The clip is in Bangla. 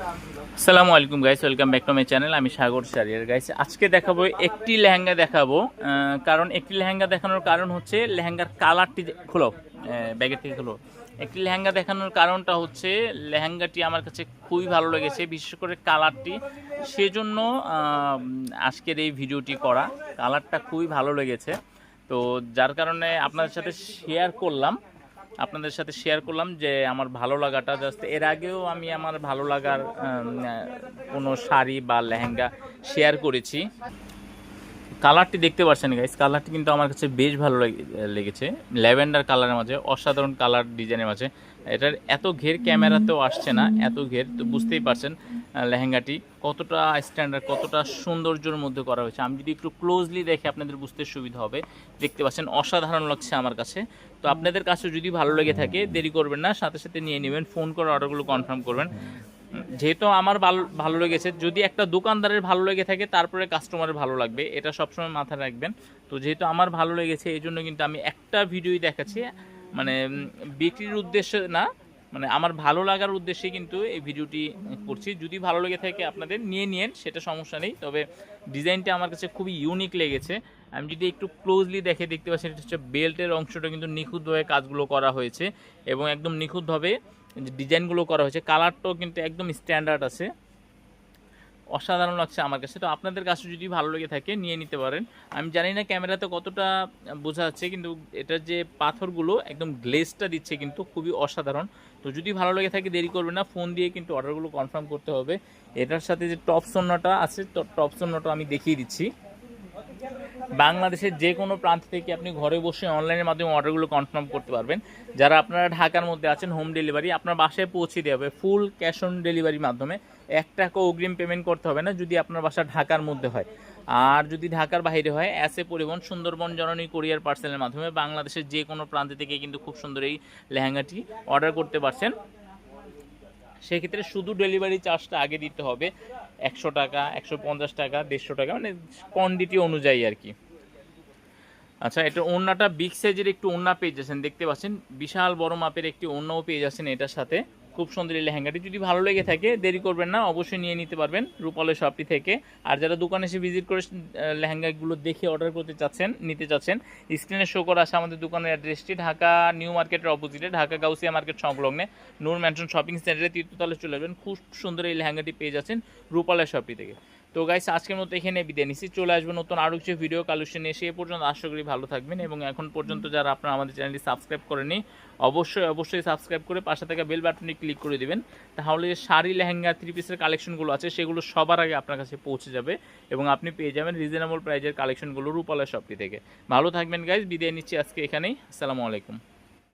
আসসালামু আলাইকুম guys welcome back to my channel আমি সাগর সারিয়ার গাইস আজকে দেখাবো একটি লেহেঙ্গা দেখাবো কারণ একটি লেহেঙ্গা দেখানোর কারণ হচ্ছে লেহেঙ্গার কালারটি খোলো ব্যাগের থেকে খোলো। একটি লেহেঙ্গা দেখানোর কারণটা হচ্ছে লেহেঙ্গাটি আমার কাছে খুবই ভালো লেগেছে, বিশেষ করে কালারটি। সেজন্য আজকের এই ভিডিওটি করা। কালারটা খুবই ভালো লেগেছে। তো যার কারণে আপনাদের সাথে শেয়ার করলাম। আপনাদের সাথে শেয়ার করলাম যে আমার ভালো লাগাটা জাস্ট এর আগেও আমি আমার ভালো লাগার কোনো শাড়ি বা লেহেঙ্গা শেয়ার করেছি। কালারটি দেখতে পাচ্ছেন গাইস কালারটি কিন্তু আমার কাছে বেশ ভালো লেগে- লেগেছে। ল্যাভেন্ডার কালারের মাঝে, অসাধারণ কালার ডিজাইনের মাঝে। এটার এত ঘের ক্যামেরাতেও আসছে না, এত ঘের, তো বুঝতেই পারছেন। লেহেঙ্গাটি কতটা স্ট্যান্ডার্ড কতটা সৌন্দর্যের মধ্যে করা হয়েছে? আমি যদি একটু ক্লোজলি দেখে আপনাদের বুঝতে সুবিধা হবে, দেখতে পাচ্ছেন অসাধারণ লাগছে আমার কাছে। তো আপনাদের কাছে যদি ভালো লেগে থাকে, দেরি করবেন না, সাথে সাথে নিয়ে নেবেন ফোন করে অর্ডারগুলো কনফার্ম করবেন। যেহেতু আমার ভালো ভালো লেগেছে, যদি একটা দোকানদারের ভালো লেগে থাকে, তারপরে কাস্টমারের ভালো লাগবে, এটা সবসময় মাথায় রাখবেন। তো যেহেতু আমার ভালো লেগেছে, এই জন্য কিন্তু আমি একটা ভিডিওই দেখাচ্ছি। মানে বিক্রির উদ্দেশ্যে না মানে আমার ভালো লাগার উদ্দেশ্যে কিন্তু এই ভিডিওটি করছি। যদি ভালো লেগে থাকে আপনাদের, নিয়ে নিয়েন, সেটা সমস্যা নেই। তবে ডিজাইনটা আমার কাছে খুবই ইউনিক লেগেছে। আমি যদি একটু ক্লোজলি দেখে দেখতে পাচ্ছি, এটা হচ্ছে বেল্টের অংশটা কিন্তু নিখুঁতভাবে কাজগুলো করা হয়েছে এবং একদম নিখুঁতভাবে ডিজাইনগুলো করা হয়েছে। কালারটাও কিন্তু একদম স্ট্যান্ডার্ড আছে। অসাধারণ লাগছে আমার কাছে। তো আপনাদের কাছে যদি ভালো লেগে থাকে, নিয়ে নিতে পারেন। আমি জানি না ক্যামেরাতে কতটা বোঝা যাচ্ছে, কিন্তু এটার যে পাথরগুলো, একদম গ্লেসটা দিচ্ছে কিন্তু খুবই অসাধারণ। তো যদি ভালো লেগে থাকে, দেরি করবে না। ফোন দিয়ে কিন্তু অর্ডারগুলো কনফার্ম করতে হবে। এটার সাথে যে টপ সন্নাটা আছে, তো টপ সন্নাটা আমি দেখিয়ে দিচ্ছি। বাংলাদেশের যে কোনো প্রান্ত থেকে আপনি ঘরে বসে অনলাইনের মাধ্যমে অর্ডারগুলো কনফার্ম করতে পারবেন। যারা আপনারা ঢাকার মধ্যে আছেন হোম ডেলিভারি আপনার বাসায় পৌঁছে দেওয়া হবে। ফুল ক্যাশ অন ডেলিভারির মাধ্যমে। এক টাকা অগ্রিম পেমেন্ট করতে হবে না, যদি আপনার বাসা ঢাকার মধ্যে হয়। আর যদি ঢাকার বাইরে হয় এসে পরিবহন, সুন্দরবন জননী কোরিয়ার পার্সেলের মাধ্যমে বাংলাদেশের যে কোনো প্রান্ত থেকে কিন্তু খুব সুন্দর এই লেহেঙ্গাটি অর্ডার করতে পারছেন। সেক্ষেত্রে শুধু ডেলিভারি চার্জটা আগে দিতে হবে। একশো টাকা, একশো পঞ্চাশ টাকা, দেড়শো টাকা মানে কোয়ান্টিটি অনুযায়ী আর কি। আচ্ছা এটা ওড়নাটা বিগ সাইজের একটু ওড়না পেয়ে যাচ্ছেন, দেখতে পাচ্ছেন? বিশাল বড় মাপের একটি ওড়নাও পেয়ে যাচ্ছেন এটার সাথে। খুব সুন্দর এই লেহেঙ্গাটি। যদি ভালো লেগে থাকে, দেরি করবেন না, অবশ্যই নিয়ে নিতে পারবেন রূপালের শপটি থেকে। আর যারা দোকানে এসে ভিজিট করে লেহেঙ্গাগুলো দেখে অর্ডার করতে চাচ্ছেন, নিতে চাচ্ছেন স্ক্রিনে শো করা আছে আমাদের দোকানের অ্যাড্রেসটি ঢাকা নিউ মার্কেটের অপোজিটে ঢাকা গাউসিয়া মার্কেট সংলগ্নে, নূর ম্যানশন শপিং সেন্টারে তীর্থতলে চলে যাবেন। খুব সুন্দর এই লেহেঙ্গাটি পেয়ে যাচ্ছেন রূপালের শপটি থেকে। তো গাইস আজকের মতো এখানে বিদায় নিচ্ছি। চলে আসবে নতুন আরও কিছু ভিডিও কালেকশন এসে এ পর্যন্ত আশা করি ভালো থাকবেন এবং এখন পর্যন্ত যারা আপনারা আমাদের চ্যানেলটি সাবস্ক্রাইব করেনি অবশ্যই অবশ্যই সাবস্ক্রাইব করে পাশে থাকা বেল বাটনটি ক্লিক করে দিবেন। তাহলে যে শাড়ি, লেহেঙ্গা থ্রি পিসের কালেকশনগুলো আছে, সেগুলো সবার আগে আপনার কাছে পৌঁছে যাবে এবং আপনি পেয়ে যাবেন রিজনেবল প্রাইজের কালেকশনগুলো রূপালা শপটি থেকে। ভালো থাকবেন গাইজ বিদায় নিচ্ছি আজকে এখানেই। আসসালামু আলাইকুম।